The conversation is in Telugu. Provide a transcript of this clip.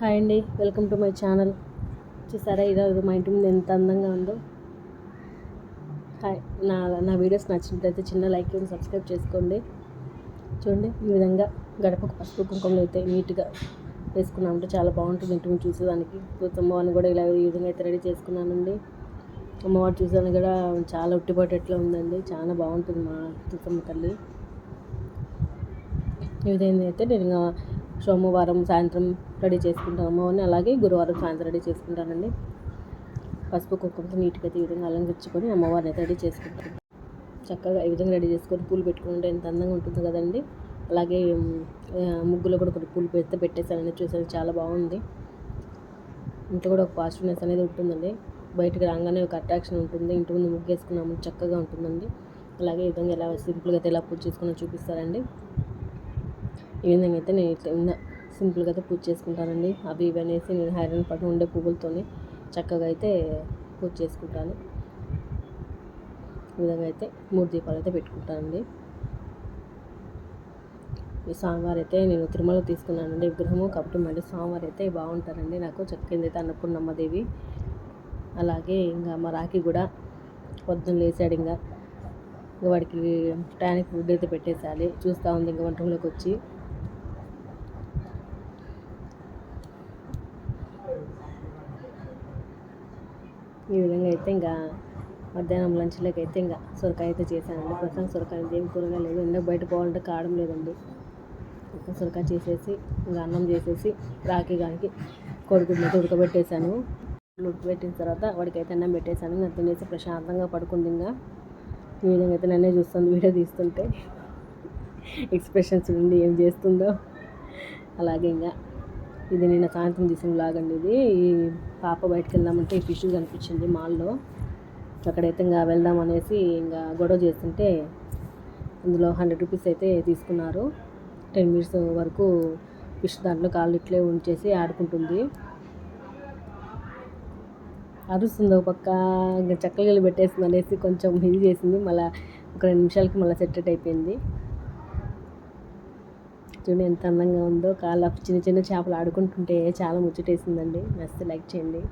హాయ్ అండి. Welcome to my channel. చూసారా ఈరోజు మా ఇంటి ముందు ఎంత అందంగా ఉందో. హాయ్. నా నా వీడియోస్ నచ్చినట్లయితే చిన్న లైక్ ఇవ్వండి సబ్స్క్రైబ్ చేసుకోండి. చూడండి ఈ విధంగా గడపకు పసుపు కుంకుమలు అయితే నీట్గా వేసుకున్నామంటే చాలా బాగుంటుంది ఇంటి ముందు చూసేదానికి. అమ్మవారిని కూడా ఇలా ఈ విధంగా అయితే రెడీ చేసుకున్నానండి. అమ్మవారు చూసేదానికి కూడా చాలా ఉట్టిపట్టేట్లా ఉందండి. చాలా బాగుంటుంది మా తుత్తమ్మ తల్లి. ఈ విధంగా అయితే నేను సోమవారం సాయంత్రం రెడీ చేసుకుంటాను అమ్మవారిని అలాగే గురువారం సాయంత్రం రెడీ చేసుకుంటానండి. పసుపు కుంకుమతో నీట్గా ఈ విధంగా అలంకరించుకొని అమ్మవారిని రెడీ చేసుకుంటాను. చక్కగా ఈ విధంగా రెడీ చేసుకొని పూలు పెట్టుకుంటే ఎంత అందంగా ఉంటుంది కదండి. అలాగే ముగ్గులో కూడా కొన్ని పూలు పెడితే పెట్టేసానని చూసాను చాలా బాగుంది. ఇంట్లో కూడా ఒక పాజిటివ్నెస్ అనేది ఉంటుందండి. బయటకు రాగానే ఒక అట్రాక్షన్ ఉంటుంది. ఇంటి ముందు ముగ్గు వేసుకున్నాము చక్కగా ఉంటుందండి. అలాగే ఈ విధంగా ఎలా సింపుల్గా అయితే ఎలా పూజ చేసుకున్నా చూపిస్తారండి. ఈ విధంగా అయితే నేను ఇట్లా సింపుల్గా అయితే పూజ చేసుకుంటానండి. అవి ఇవి అనేసి నేను హైరన్ పట్టు ఉండే పువ్వులతోనే చక్కగా అయితే పూజ చేసుకుంటాను. ఈ విధంగా అయితే మూడు దీపాలు అయితే పెట్టుకుంటానండి. ఈ స్వామివారు అయితే నేను తిరుమల తీసుకున్నానండి విగ్రహము. కాబట్టి మళ్ళీ స్వామివారు అయితే బాగుంటారండి నాకు. చక్కింది అయితే అన్నపూర్ణమ్మదేవి అలాగే ఇంకా మా రాఖీ కూడా పొద్దున్న లేచాడు ఇంకా. ఇంకా వాడికి టయానికి ఫుడ్ అయితే పెట్టేసాలి చూస్తూ ఉంది ఇంకా వంటలోకి వచ్చి. ఈ విధంగా అయితే ఇంకా మధ్యాహ్నం లంచ్లోకి అయితే ఇంకా సొరకాయ అయితే చేశానండి ప్రస్తుతం సొరకాయ ఏం కూరగా లేదు. ఇంకా బయట పోవాలంటే కావడం లేదండి. సొరకాయ చేసేసి ఇంకా అన్నం చేసేసి రాఖీ గానికి కొడుకుని అయితే ఉడకబెట్టేశాను. ఉడకబెట్టిన తర్వాత వాడికైతే అన్నం పెట్టేశాను. ఇంకా తినేసి ప్రశాంతంగా పడుకుంది ఇంకా. ఈ విధంగా అయితే నన్నే చూస్తుంది వీడియో తీస్తుంటే. ఎక్స్ప్రెషన్స్ ఉండి ఏం చేస్తుందో. అలాగే ఇంకా ఇది నిన్న సాయంత్రం తీసిన లాగండి ఇది. ఈ పాప బయటకు వెళ్దామంటే ఈ ఫిష్ కనిపించింది మాల్లో. అక్కడైతే ఇంకా వెళ్దాం అనేసి ఇంకా గొడవ చేస్తుంటే ఇందులో హండ్రెడ్ రూపీస్ అయితే తీసుకున్నారు. టెన్ మినిట్స్ వరకు ఫిష్ దాంట్లో కాళ్ళు ఇట్లే ఉంచేసి ఆడుకుంటుంది. అరుస్తుంది ఒక పక్క ఇంకా చక్కలు పెట్టేస్తుంది అనేసి కొంచెం ఇది చేసింది. మళ్ళీ ఒక రెండు నిమిషాలకి మళ్ళీ సెట్ అయిపోయింది. చూడండి ఎంత అందంగా ఉందో. కాళ్ళ చిన్న చిన్న చేపలు ఆడుకుంటుంటే చాలా ముచ్చటేసిందండి. మస్తు లైక్ చేయండి.